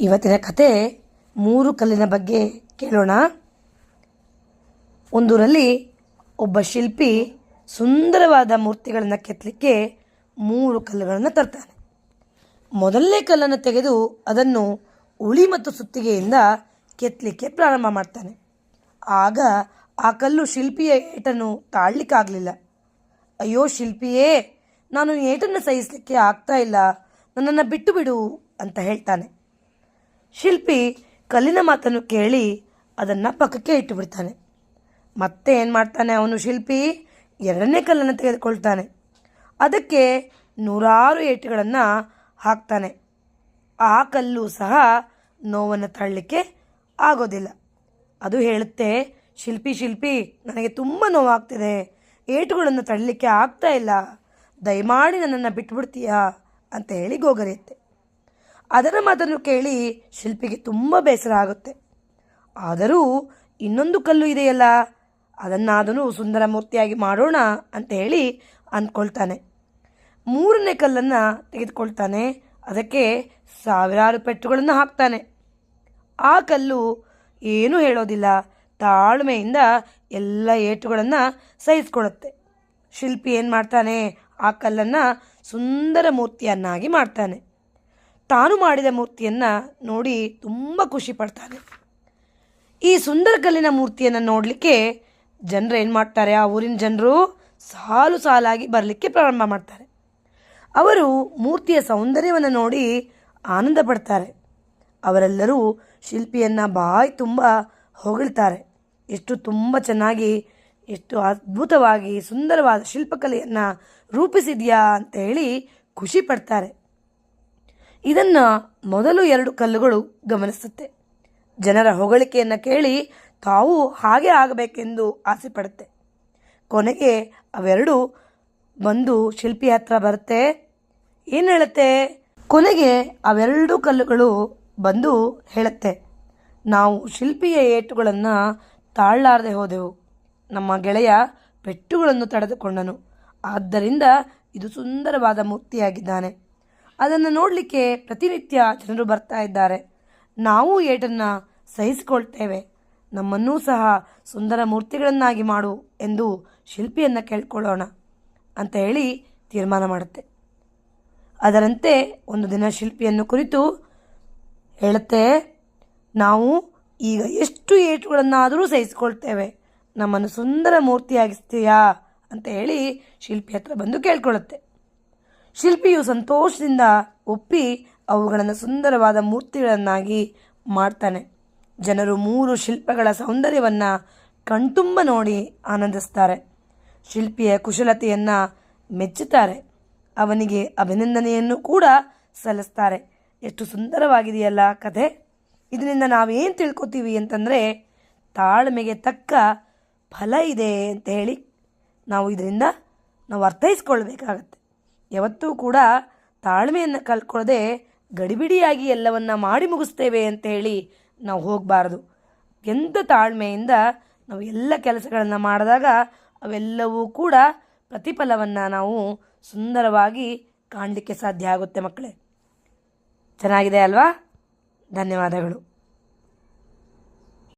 ಇವತ್ತಿನ ಕತೆ ಮೂರು ಕಲ್ಲಿನ ಬಗ್ಗೆ ಕೇಳೋಣ. ಒಂದೂರಲ್ಲಿ ಒಬ್ಬ ಶಿಲ್ಪಿ ಸುಂದರವಾದ ಮೂರ್ತಿಗಳನ್ನು ಕೆತ್ತಲಿಕ್ಕೆ ಮೂರು ಕಲ್ಲುಗಳನ್ನು ತರ್ತಾನೆ. ಮೊದಲನೇ ಕಲ್ಲನ್ನು ತೆಗೆದು ಅದನ್ನು ಉಳಿ ಮತ್ತು ಸುತ್ತಿಗೆಯಿಂದ ಕೆತ್ತಲಿಕ್ಕೆ ಪ್ರಾರಂಭ ಮಾಡ್ತಾನೆ. ಆಗ ಆ ಕಲ್ಲು ಶಿಲ್ಪಿಯ ಏಟನ್ನು ತಾಳ್ಲಿಕ್ಕಾಗಲಿಲ್ಲ. ಅಯ್ಯೋ ಶಿಲ್ಪಿಯೇ, ನಾನು ಏಟನ್ನು ಸಹಿಸಲಿಕ್ಕೆ ಆಗ್ತಾ ಇಲ್ಲ. ನನ್ನನ್ನು ಬಿಟ್ಟು ಬಿಡು ಅಂತ ಹೇಳ್ತಾನೆ. ಶಿಲ್ಪಿ ಕಲ್ಲಿನ ಮಾತನ್ನು ಕೇಳಿ ಅದನ್ನು ಪಕ್ಕಕ್ಕೆ ಇಟ್ಟು ಬಿಡ್ತಾನೆ ಮತ್ತೆ ಏನು ಮಾಡ್ತಾನೆ ಅವನು ಶಿಲ್ಪಿ? ಎರಡನೇ ಕಲ್ಲನ್ನು ತೆಗೆದುಕೊಳ್ತಾನೆ. ಅದಕ್ಕೆ ನೂರಾರು ಏಟುಗಳನ್ನು ಹಾಕ್ತಾನೆ. ಆ ಕಲ್ಲು ಸಹ ನೋವನ್ನು ತಳ್ಳಲಿಕ್ಕೆ ಆಗೋದಿಲ್ಲ. ಅದು ಹೇಳುತ್ತೆ, ಶಿಲ್ಪಿ ಶಿಲ್ಪಿ, ನನಗೆ ತುಂಬ ನೋವಾಗ್ತಿದೆ. ಏಟುಗಳನ್ನು ತಳ್ಳಲಿಕ್ಕೆ ಆಗ್ತಾ ಇಲ್ಲ. ದಯಮಾಡಿ ನನ್ನನ್ನು ಬಿಟ್ಬಿಡ್ತೀಯಾ? ಅಂತ ಹೇಳಿ ಗೋಗರಿಯುತ್ತೆ. ಅದರ ಮಾತನ್ನು ಕೇಳಿ ಶಿಲ್ಪಿಗೆ ತುಂಬ ಬೇಸರ ಆಗುತ್ತೆ. ಆದರೂ ಇನ್ನೊಂದು ಕಲ್ಲು ಇದೆಯಲ್ಲ, ಅದನ್ನಾದನು ಸುಂದರ ಮೂರ್ತಿಯಾಗಿ ಮಾಡೋಣ ಅಂತ ಹೇಳಿ ಅಂದ್ಕೊಳ್ತಾನೆ. ಮೂರನೇ ಕಲ್ಲನ್ನು ತೆಗೆದುಕೊಳ್ತಾನೆ. ಅದಕ್ಕೆ ಸಾವಿರಾರು ಪೆಟ್ಟುಗಳನ್ನು ಹಾಕ್ತಾನೆ. ಆ ಕಲ್ಲು ಏನೂ ಹೇಳೋದಿಲ್ಲ. ತಾಳ್ಮೆಯಿಂದ ಎಲ್ಲ ಏಟುಗಳನ್ನು ಸಹಿಸ್ಕೊಳ್ಳುತ್ತೆ ಶಿಲ್ಪಿ ಏನು ಮಾಡ್ತಾನೆ? ಆ ಕಲ್ಲನ್ನು ಸುಂದರ ಮೂರ್ತಿಯನ್ನಾಗಿ ಮಾಡ್ತಾನೆ. ತಾನು ಮಾಡಿದ ಮೂರ್ತಿಯನ್ನು ನೋಡಿ ತುಂಬ ಖುಷಿ ಪಡ್ತಾನೆ. ಈ ಸುಂದರಕಲ್ಲಿನ ಮೂರ್ತಿಯನ್ನು ನೋಡಲಿಕ್ಕೆ ಜನರು ಏನು ಮಾಡ್ತಾರೆ? ಆ ಊರಿನ ಜನರು ಸಾಲು ಸಾಲಾಗಿ ಬರಲಿಕ್ಕೆ ಪ್ರಾರಂಭ ಮಾಡ್ತಾರೆ. ಅವರು ಮೂರ್ತಿಯ ಸೌಂದರ್ಯವನ್ನು ನೋಡಿ ಆನಂದ ಪಡ್ತಾರೆ. ಅವರೆಲ್ಲರೂ ಶಿಲ್ಪಿಯನ್ನು ಬಾಯಿ ತುಂಬ ಹೊಗಳ್ತಾರೆ. ಎಷ್ಟು ತುಂಬ ಚೆನ್ನಾಗಿ, ಎಷ್ಟು ಅದ್ಭುತವಾಗಿ, ಸುಂದರವಾದ ಶಿಲ್ಪಕಲೆಯನ್ನು ರೂಪಿಸಿದೆಯಾ ಅಂತ ಹೇಳಿ ಖುಷಿ ಪಡ್ತಾರೆ. ಇದನ್ನು ಮೊದಲು ಎರಡು ಕಲ್ಲುಗಳು ಗಮನಿಸುತ್ತೆ. ಜನರ ಹೊಗಳಿಕೆಯನ್ನು ಕೇಳಿ ತಾವು ಹಾಗೆ ಆಗಬೇಕೆಂದು ಆಸೆ ಪಡುತ್ತೆ. ಕೊನೆಗೆ ಅವೆರಡು ಬಂದು ಶಿಲ್ಪಿ ಹತ್ರ ಬರುತ್ತೆ. ಏನು ಹೇಳುತ್ತೆ? ಕೊನೆಗೆ ಅವೆರಡು ಕಲ್ಲುಗಳು ಬಂದು ಹೇಳುತ್ತೆ. ನಾವು ಶಿಲ್ಪಿಯ ಏಟುಗಳನ್ನು ತಾಳಲಾರದೆ ಹೋದೆವು. ನಮ್ಮ ಗೆಳೆಯ ಪೆಟ್ಟುಗಳನ್ನು ತಡೆದುಕೊಂಡನು. ಆದ್ದರಿಂದ ಇದು ಸುಂದರವಾದ ಮೂರ್ತಿಯಾಗಿದ್ದಾನೆ. ಅದನ್ನು ನೋಡಲಿಕ್ಕೆ ಪ್ರತಿನಿತ್ಯ ಜನರು ಬರ್ತಾ ಇದ್ದಾರೆ. ನಾವು ಏಟನ್ನು ಸಹಿಸಿಕೊಳ್ತೇವೆ. ನಮ್ಮನ್ನೂ ಸಹ ಸುಂದರ ಮೂರ್ತಿಗಳನ್ನಾಗಿ ಮಾಡು ಎಂದು ಶಿಲ್ಪಿಯನ್ನು ಕೇಳ್ಕೊಳ್ಳೋಣ ಅಂತ ಹೇಳಿ ತೀರ್ಮಾನ ಮಾಡುತ್ತೆ. ಅದರಂತೆ ಒಂದು ದಿನ ಶಿಲ್ಪಿಯನ್ನು ಕುರಿತು ಹೇಳುತ್ತೆ, ನಾವು ಈಗ ಎಷ್ಟು ಏಟುಗಳನ್ನಾದರೂ ಸಹಿಸಿಕೊಳ್ತೇವೆ. ನಮ್ಮನ್ನು ಸುಂದರ ಮೂರ್ತಿಯಾಗಿಸ್ತೀಯಾ ಅಂತ ಹೇಳಿ ಶಿಲ್ಪಿ ಹತ್ರ ಬಂದು ಕೇಳ್ಕೊಳ್ಳುತ್ತೆ. ಶಿಲ್ಪಿಯು ಸಂತೋಷದಿಂದ ಒಪ್ಪಿ ಅವುಗಳನ್ನು ಸುಂದರವಾದ ಮೂರ್ತಿಗಳನ್ನಾಗಿ ಮಾಡ್ತಾನೆ. ಜನರು ಮೂರು ಶಿಲ್ಪಗಳ ಸೌಂದರ್ಯವನ್ನು ಕಣ್ತುಂಬ ನೋಡಿ ಆನಂದಿಸ್ತಾರೆ. ಶಿಲ್ಪಿಯ ಕುಶಲತೆಯನ್ನು ಮೆಚ್ಚುತ್ತಾರೆ. ಅವನಿಗೆ ಅಭಿನಂದನೆಯನ್ನು ಕೂಡ ಸಲ್ಲಿಸ್ತಾರೆ. ಎಷ್ಟು ಸುಂದರವಾಗಿದೆಯಲ್ಲ ಕಥೆ. ಇದರಿಂದ ನಾವೇನು ತಿಳ್ಕೊತೀವಿ ಅಂತಂದರೆ ತಾಳ್ಮೆಗೆ ತಕ್ಕ ಫಲ ಇದೆ ಅಂತ ಹೇಳಿ ನಾವು ಇದರಿಂದ ನಾವು ಅರ್ಥೈಸ್ಕೊಳ್ಬೇಕಾಗತ್ತೆ. ಯಾವತ್ತೂ ಕೂಡ ತಾಳ್ಮೆಯನ್ನು ಕಲ್ಕೊಳ್ಳದೆ ಗಡಿಬಿಡಿಯಾಗಿ ಎಲ್ಲವನ್ನ ಮಾಡಿ ಮುಗಿಸ್ತೇವೆ ಅಂತ ಹೇಳಿ ನಾವು ಹೋಗಬಾರ್ದು. ಎಂಥ ತಾಳ್ಮೆಯಿಂದ ನಾವು ಎಲ್ಲ ಕೆಲಸಗಳನ್ನು ಮಾಡಿದಾಗ ಅವೆಲ್ಲವೂ ಕೂಡ ಪ್ರತಿಫಲವನ್ನು ನಾವು ಸುಂದರವಾಗಿ ಕಾಣಲಿಕ್ಕೆ ಸಾಧ್ಯ ಆಗುತ್ತೆ ಮಕ್ಕಳೇ. ಚೆನ್ನಾಗಿದೆ ಅಲ್ವಾ? ಧನ್ಯವಾದಗಳು.